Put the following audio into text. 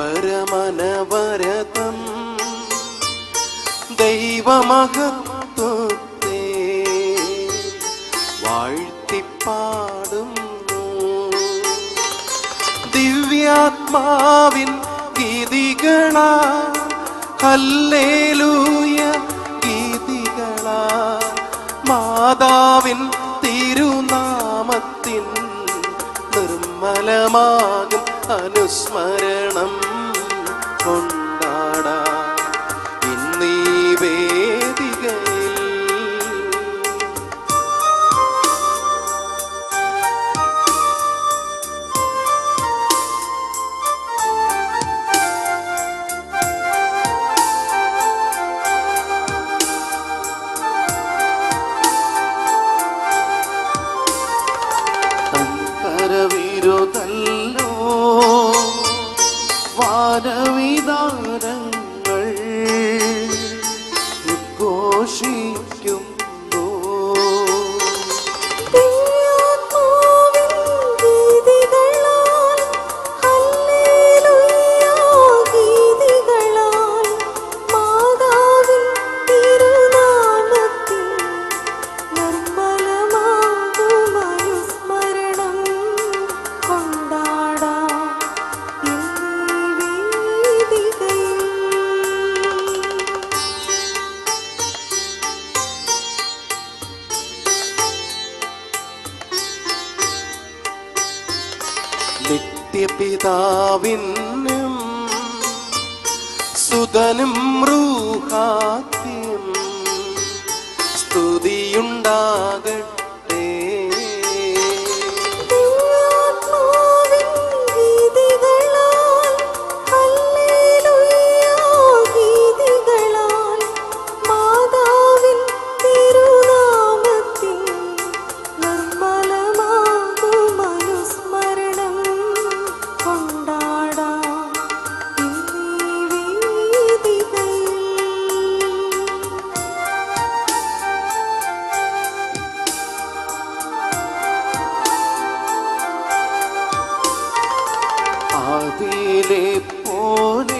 അനവരതം ദൈവമഹത്വത്തെ വാഴ്ത്തിപ്പാടുന്നു. ദിവ്യാത്മാവിൻ ഗീതികള hallelujah ഗീതികള. മാതാവിൻ തിരുനാമത്തിൻ നിർമ്മലമാകും അനുസ്മരണം കൊണ്ടാട. ഇന്നീ വേദികയിൽ കരവിരുതല്ലോ നിത്യപിതാവിനും സുതനും റൂഹാത്തി போலே